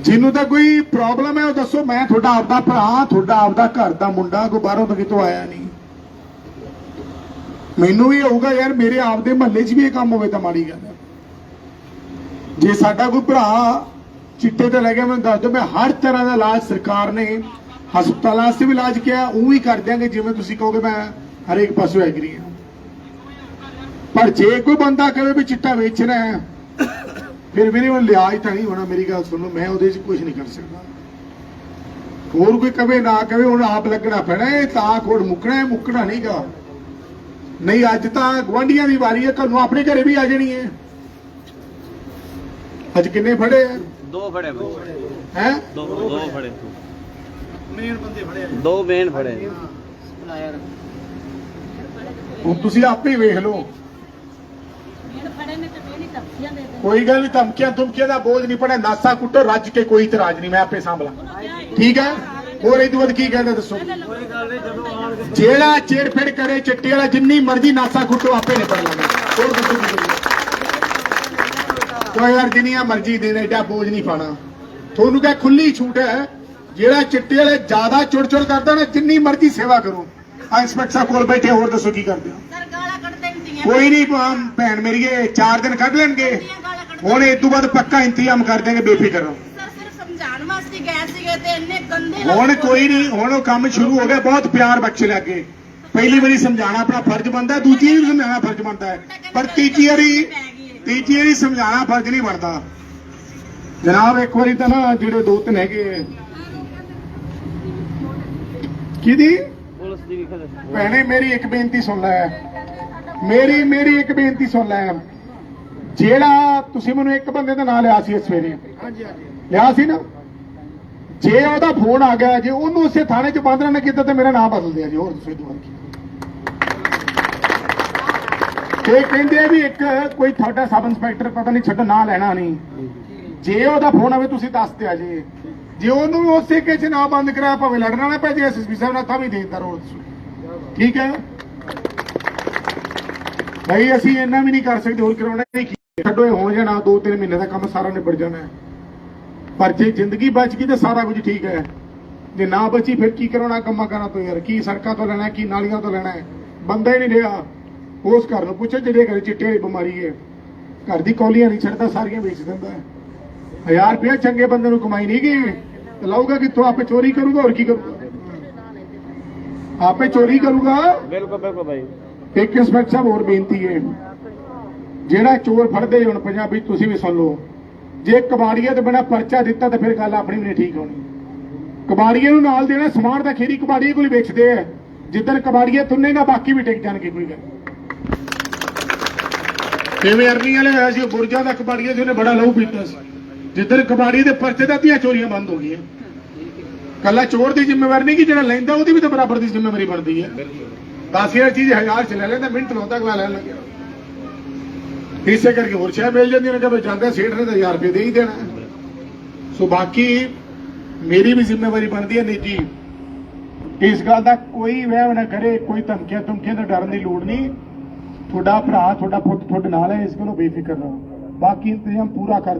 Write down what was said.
ਜਿਹਨੂੰ ਤਾਂ ਕੋਈ ਪ੍ਰੋਬਲਮ ਹੈ, ਉਹ ਦੱਸੋ, ਮੈਂ ਤੁਹਾਡਾ ਆਪਦਾ ਭਰਾ, ਤੁਹਾਡਾ ਆਪਦਾ ਘਰ ਦਾ ਮੁੰਡਾ, ਕੋਈ ਬਾਹਰੋਂ ਤਾਂ ਕਿਤੋਂ ਆਇਆ ਨਹੀਂ। ਮੈਨੂੰ ਵੀ ਹੋਊਗਾ ਯਾਰ, ਮੇਰੇ ਆਪਦੇ ਮਹੱਲੇ 'ਚ ਵੀ ਇਹ ਕੰਮ ਹੋਵੇ ਤਾਂ ਮਾੜੀ ਗੱਲ ਹੈ। ਜੇ ਸਾਡਾ ਕੋਈ ਭਰਾ ਚਿੱਟੇ ਤੇ ਲੱਗਿਆ ਮੈਨੂੰ ਦੱਸ ਦਿਓ, ਮੈਂ ਹਰ ਤਰ੍ਹਾਂ ਦਾ ਇਲਾਜ ਸਰਕਾਰ ਨੇ ਹਸਪਤਾਲਾਂ 'ਚ ਵੀ ਇਲਾਜ ਕਿਹਾ ਉਹ ਵੀ ਕਰ ਦਿਆਂਗੇ, ਜਿਵੇਂ ਤੁਸੀਂ ਕਹੋਗੇ, ਮੈਂ ਹਰੇਕ ਪਾਸੋਂ ਐਗਰੀ ਹਾਂ। ਪਰ ਜੇ ਕੋਈ ਬੰਦਾ ਕਹੇ ਵੀ ਚਿੱਟਾ ਵੇਚਣਾ ਹੈ ਫਿਰ ਮੇਰੇ ਵੱਲ ਲਿਆਜ ਤਾਂ ਨਹੀਂ ਹੋਣਾ ਮੇਰੀ ਗੱਲ ਸੁਣੋ ਮੈਂ ਉਹਦੇ 'ਚ ਕੁਝ ਨਹੀਂ ਕਰ ਸਕਦਾ। ਹੋਰ ਕੋਈ ਕਵੇ ਨਾ ਕਵੇ ਹੁਣ ਆਪ ਲੱਗਣਾ ਪੈਣਾ ਇਹ ਤਾਂ ਕੋੜ ਮੁੱਕਣਾ ਹੈ ਮੁੱਕਣਾ ਨਹੀਂਗਾ। ਨਹੀਂ ਅੱਜ ਤਾਂ ਗਵਾਂਢੀਆਂ ਦੀ ਵਾਰੀ ਹੈ ਕੱਲ ਨੂੰ ਆਪਣੇ ਘਰੇ ਵੀ ਆ ਜਾਣੀ ਹੈ। ਅੱਜ ਕਿੰਨੇ ਫੜੇ ਦੋ ਫੜੇ। ਹੈ? ਦੋ ਦੋ ਫੜੇ। ਮੇਨ ਬੰਦੇ ਫੜੇ ਆ। ਦੋ ਮੇਨ ਫੜੇ। ਹੁਣ ਤੁਸੀਂ ਆਪੇ ਹੀ ਵੇਖ ਲਓ। ਇਹਨ ਫੜੇ ਨੇ ਤੇ ਮੇਰੀ ਧਮਕੀਆਂ ਦੇ ਦੇ ਕੋਈ ਗੱਲ ਨਹੀਂ ਧਮਕੀਆਂ ਧਮਕੀਆਂ ਦਾ ਬੋਝ ਨਹੀਂ ਪੜਾ ਨਾਸਾ ਕੁੱਟੋ ਰੱਜ ਕੇ ਕੋਈ ਇਤਰਾਜ਼ ਨਹੀਂ ਮੈਂ ਆਪੇ ਸੰਭਲਾਂ ਉਹਨੂੰ ਕਿਹਾ ਹੀ। ਠੀਕ ਹੈ? ਹੋਰ ਇਹ ਤੋਂ ਕੀ ਕਹਿੰਦਾ ਦੱਸੋ? ਜਿਹੜਾ ਚੇੜਫੇੜ ਕਰੇ ਚਿੱਟੇ ਵਾਲਾ ਜਿੰਨੀ ਮਰਜ਼ੀ ਨਾਸਾ ਕੁੱਟੋ ਆਪੇ ਨਿਪਟ ਲਾਂਗੇ। ਹੋਰ ਦੱਸੋ ਕੀ ਕਰੀਏ? ਕੋਈ ਯਾਰ ਜਿੰਨੀਆਂ ਮਰਜ਼ੀ ਦੇ ਦੇ ਏਡਾ ਬੋਝ ਨਹੀਂ ਪਾਣਾ। ਤੁਹਾਨੂੰ ਕਹੇ ਖੁੱਲੀ ਛੂਟ ਹੈ ਜਿਹੜਾ ਚਿੱਟੇ ਵਾਲੇ ਜ਼ਿਆਦਾ ਚੁੜ ਚੁੜ ਕਰਦਾ ਨਾ ਜਿੰਨੀ ਮਰਜ਼ੀ ਸੇਵਾ ਕਰੋ। ਆ ਇੰਸਪੈਕਟਰ ਸਾਹਿਬ ਕੋਲ ਬੈਠੇ ਹੋਰ ਦੱਸੋ ਕੀ ਕਰਦੇ ਹੋ ਸਰ ਗਾਲਾਂ ਕੱਢਦੇ ਨਹੀਂ ਦੀਆਂ ਕੋਈ ਨਹੀਂ ਭ- ਭੈਣ ਮੇਰੀਏ ਚਾਰ ਦਿਨ ਕੱਢ ਲੈਣਗੇ। ਹੁਣ ਇਸ ਤੋਂ ਬਾਅਦ ਪੱਕਾ ਇੰਤਜ਼ਾਮ ਕਰ ਦੇਣਗੇ ਬੇਫਿਕਰ ਰਹੋ। ਸਰ ਸਿਰਫ ਸਮਝਾਉਣ ਵਾਸਤੇ ਗਏ ਸੀਗੇ ਤੇ ਇੰਨੇ ਗੰਦੇ ਹੁਣ ਕੋਈ ਨਹੀਂ ਹੁਣ ਉਹ ਕੰਮ ਸ਼ੁਰੂ ਹੋ ਗਿਆ ਬਹੁਤ ਪਿਆਰ ਬਖਸ਼ ਲੱਗੇ ਪਹਿਲੀ ਵਾਰੀ ਸਮਝਾਉਣਾ ਆਪਣਾ ਫਰਜ਼ ਬਣਦਾ ਦੂਜੀ ਵਾਰੀ ਸਮਝਾਉਣਾ ਫਰਜ਼ ਬਣਦਾ ਹੈ। ਪਰ ਤੀਜੀ ਵਾਰੀ ਤੀਜੀ ਵਾਰੀ ਸਮਝਾਉਣਾ ਫਰਜ਼ ਨਹੀਂ ਬਣਦਾ। ਜਨਾਬ ਇੱਕ ਵਾਰੀ ਤਾਂ ਨਾ ਜਿਹੜੇ ਦੋ ਤਿੰਨ ਹੈਗੇ ਕਿਹਦੀ? ਪੁਲਿਸ ਦੀ ਭੈਣੇ ਮੇਰੀ ਇੱਕ ਬੇਨਤੀ ਸੁਣ ਲੈ। ਮੇਰੀ ਮੇਰੀ ਇੱਕ ਬੇਨਤੀ ਸੁਣ ਲੈ। ਜਿਹੜਾ ਤੁਸੀਂ ਮੈਨੂੰ ਇੱਕ ਬੰਦੇ ਦਾ ਨਾਮ ਲਿਆ ਸੀ ਇਸ ਸਵੇਰੇ ਹਾਂਜੀ ਹਾਂਜੀ। ਲਿਆ ਸੀ ਨਾ? ਜੇ ਉਹਦਾ ਫੋਨ ਆ ਗਿਆ ਜੇ ਉਹਨੂੰ ਉਸੇ ਥਾਣੇ 'ਚ ਬੰਦ ਰਹਿਣਾ ਕੀਤਾ ਤੇ ਮੇਰਾ ਨਾਮ ਬਦਲ ਦਿਆ ਜੀ ਹੋਰ ਦੱਸੋ ਦੁਬਾਰਾ ਕੀ ਤੇ ਕਹਿੰਦੇ ਵੀ ਇੱਕ ਕੋਈ ਤੁਹਾਡਾ ਸਬ ਇੰਸਪੈਕਟਰ ਪਤਾ ਨਹੀਂ ਛੱਡ ਨਾਂ ਲੈਣਾ ਨਹੀਂ। ਜੇ ਉਹਦਾ ਫੋਨ ਆਵੇ ਤੁਸੀਂ ਦੱਸ ਦਿਆ ਜੇ। ਜੇ ਉਹਨੂੰ ਵੀ ਉਸੇ ਚ ਨਾ ਬੰਦ ਕਰਾਇਆ ਭਾਵੇਂ ਲੜਨਾ ਨਾ ਪੈ ਜੇ ਐਸਐਸਪੀ ਸਾਹਿਬ ਨਾਲ ਤਾਂ ਵੀ ਦੇ ਦਿੱਤਾ ਰੋਲ ਠੀਕ ਹੈ? ਨਹੀਂ ਅਸੀਂ ਇੰਨਾ ਵੀ ਨਹੀਂ ਕਰ ਸਕਦੇ, ਹੋਰ ਕਰਾਉਣਾ ਨਹੀਂ ਛੱਡੋ, ਇਹ ਜਾਣਾ 2-3 ਮਹੀਨੇ ਦਾ ਕੰਮ ਸਾਰਾ ਨਿਬੜ ਜਾਣਾ ਹੈ। ਪਰ ਜੇ ਜ਼ਿੰਦਗੀ ਬਚ ਗਈ ਤਾਂ ਸਾਰਾ ਕੁਝ ਠੀਕ ਹੈ। ਜੇ ਨਾ ਬਚੀ, ਫਿਰ ਕੀ ਕਰਾਉਣਾ ਕੰਮਾਂ ਕਰਾਂ ਤੋਂ ਯਾਰ? ਕੀ ਸੜਕਾਂ ਤੋਂ ਲੈਣਾ ਕੀ ਨਾਲੀਆਂ ਤੋਂ ਲੈਣਾ ਹੈ? ਬੰਦਾ ਹੀ ਨਹੀਂ ਰਿਹਾ। ਉਸ ਘਰ ਨੂੰ ਪੁੱਛੋ, ਜਿਹੜੇ ਘਰੇ ਚਿੱਟੇ ਵਾਲੀ ਬਿਮਾਰੀ ਹੈ। ਘਰ ਦੀ ਕੌਲੀਆਂ ਨਹੀਂ ਛੱਡਦਾ, ਸਾਰੀਆਂ ਵੇਚ ਦਿੰਦਾ ਹੈ। ਹਜ਼ਾਰ ਰੁਪਏ ਚੰਗੇ ਬੰਦੇ ਨੂੰ ਕਮਾਈ ਨਹੀਂ ਗਏ ਤੇ ਲਾਊਗਾ ਕਿੱਥੋਂ? ਆਪੇ ਚੋਰੀ ਕਰੂਗਾ, ਹੋਰ ਕੀ ਕਰੂਗਾ? ਆਪੇ ਚੋਰੀ ਕਰੂਗਾ। ਬਿਲਕੁਲ ਬਿਲਕੁਲ ਬਾਈ ਇੱਕ ਇੰਸਪੈਕਟਰ ਸਾਹਿਬ ਹੋਰ ਬੇਨਤੀ ਹੈ। ਜਿਹੜਾ ਚੋਰ ਫੜਦੇ ਹੁਣ ਪੰਜਾਬੀ ਤੁਸੀਂ ਵੀ ਸੁਣ ਲਓ। ਜੇ ਕਬਾੜੀਏ ਤੇ ਬਿਨਾ ਪਰਚਾ ਦਿੱਤਾ ਤਾਂ ਫਿਰ ਗੱਲ ਆਪਣੀ ਵੀ ਨਹੀਂ ਠੀਕ ਹੋਣੀ। ਕਬਾੜੀਏ ਨੂੰ ਨਾਲ ਦੇਣਾ, ਸਮਾਨ ਤਾਂ ਖੇਰੀ ਕਬਾੜੀਏ ਕੋਲ ਵੇਚਦੇ ਆ। ਜਿੱਦਣ ਕਬਾੜੀਏ ਤੁੰਨੇਗਾ ਬਾਕੀ ਵੀ ਟਿਕ ਜਾਣਗੇ ਕੋਈ ਗੱਲ ਕਿਵੇਂ ਅਰਨੀ ਵਾਲੇ ਹੋਇਆ ਸੀ, ਉਹ ਦਾ ਕਬਾੜੀਏ ਸੀ, ਉਹਨੇ ਬੜਾ ਲਹੂ ਪੀਤਾ ਸੀ। ਜਿੱਦਣ ਕਬਾੜੀਏ ਦੇ ਪਰਚੇ ਦਾ ਤੀਆਂ ਚੋਰੀਆਂ ਬੰਦ ਹੋ ਗਈਆਂ। ਕੱਲਾ ਚੋਰ ਦੀ ਜ਼ਿੰਮੇਵਾਰੀ ਨਹੀਂ ਕਿ ਜਿਹੜਾ ਲੈਂਦਾ, ਉਹਦੀ ਵੀ ਤਾਂ ਬਰਾਬਰ ਦੀ ਜ਼ਿੰਮੇਵਾਰੀ ਬਣਦੀ ਹੈ। ਦਸ ਹਜ਼ਾਰ ਚੀਜ਼ ਚ ਲੈ ਲੈਂਦਾ, ਮਿੰਟ ਲਾਉਂਦਾ ਅਗਲਾ ਲੈਣ ਲੱਗਿਆ। ਇਸੇ ਕਰਕੇ ਹੋਰ ਸ਼ਾਇ ਮਿਲ ਜਾਂਦੀ ਨੇ ਕਿ ਜਾਂਦਾ ਸੇਠ ਨੇ ਤਾਂ 1000 ਰੁਪਏ ਦੇ ਹੀ ਦੇਣਾ। ਸੋ ਬਾਕੀ ਮੇਰੀ ਵੀ ਜ਼ਿੰਮੇਵਾਰੀ ਬਣਦੀ ਹੈ ਨਿੱਜੀ। ਇਸ ਗੱਲ ਦਾ ਕੋਈ ਵਹਿਮ ਨਾ ਕਰੇ, ਕੋਈ ਧਮਕੀਆਂ ਧਮਕੀਆਂ ਤੋਂ ਡਰਨ ਦੀ ਲੋੜ ਨਹੀਂ। ਤੁਹਾਡਾ ਭਰਾ, ਤੁਹਾਡਾ ਪੁੱਤ ਤੁਹਾਡੇ ਨਾਲ ਹੈ, ਇਸ ਕੋਲੋਂ ਬੇਫਿਕਰ ਰਹੋ। ਬਾਕੀ ਇੰਤਜ਼ਾਮ ਪੂਰਾ ਕਰ